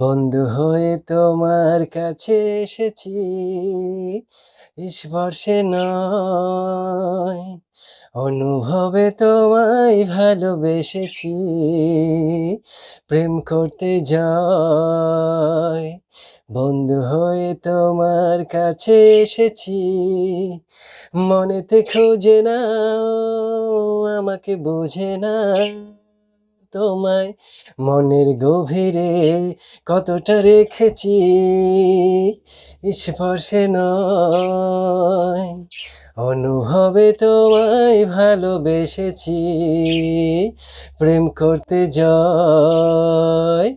বন্ধু হয়ে তোমার কাছে এসেছি স্পর্শে নয়। অনুভবে তোমায় ভালোবেসেছি, প্রেম করতে যাই বন্ধু হয়ে তোমার কাছে এসেছি, মনেতে খোঁজে না আমাকে বোঝে না তোমায় মনের গভীরে কতটা রেখেছি স্পর্শে নয়। অনুভবে তোমায় ভালোবেসেছি, প্রেম করতে যাই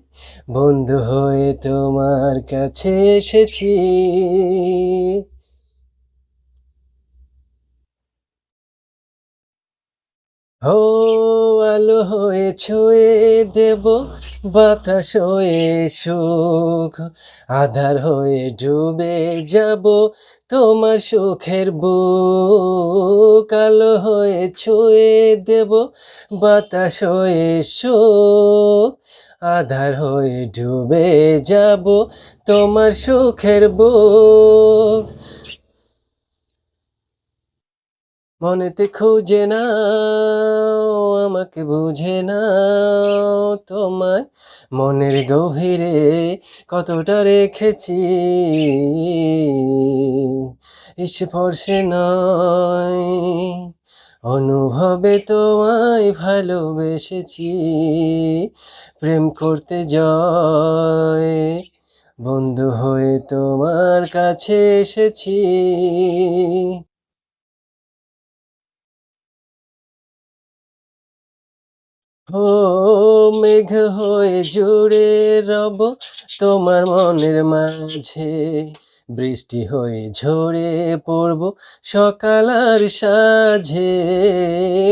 বন্ধু হয়ে তোমার কাছে এসেছি। ও আলো হয়ে ছুঁয়ে দেব, বাতাস হয়ে সুখ, আধার হয়ে ডুবে যাব তোমার সুখের বুক। আলো হয়ে ছুঁয়ে দেব, বাতাস হয়ে সুখ, আধার হয়ে ডুবে যাব তোমার সুখের বুক। মনেতে খুঁজে নাও, আমাকে বুঝে নাও তোমায়। মনের গভীরে কতটা রেখেছি, স্পর্শে নয়। অনুভবে তোমায় ভালোবেসেছি, প্রেম করতে যায় বন্ধু হয়ে তোমার কাছে এসেছি। ও মেঘ হয়ে জুড়ে রব তোমার মনের মাঝে। বৃষ্টি হয়ে ঝরে পড়ব সকাল আর সাঝে।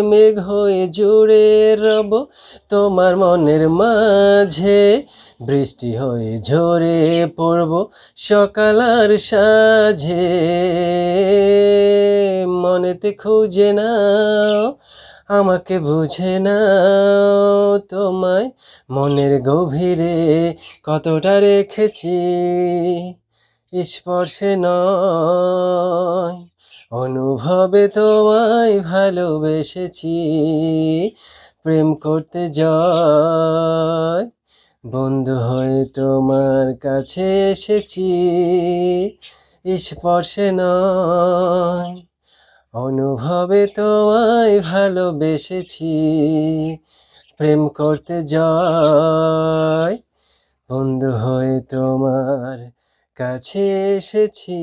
মেঘ হয়ে জুড়ে রব তোমার মনের মাঝে। বৃষ্টি হয়ে ঝরে পড়ব সকাল আর সাঝে। মনেতে খুঁজে নাও আমাকে বুঝে নাও তোমায় মনের গভীরে কতটা রেখেছি। স্পর্শে নয়, অনুভবে তোমায় ভালোবেসেছি। প্রেম করতে যাই বন্ধু হয়ে তোমার কাছে এসেছি। স্পর্শে নয় অনুভবে তোমায় ভালোবেসেছি। প্রেম করতে যায় বন্ধু হয়ে তোমার কাছে এসেছি।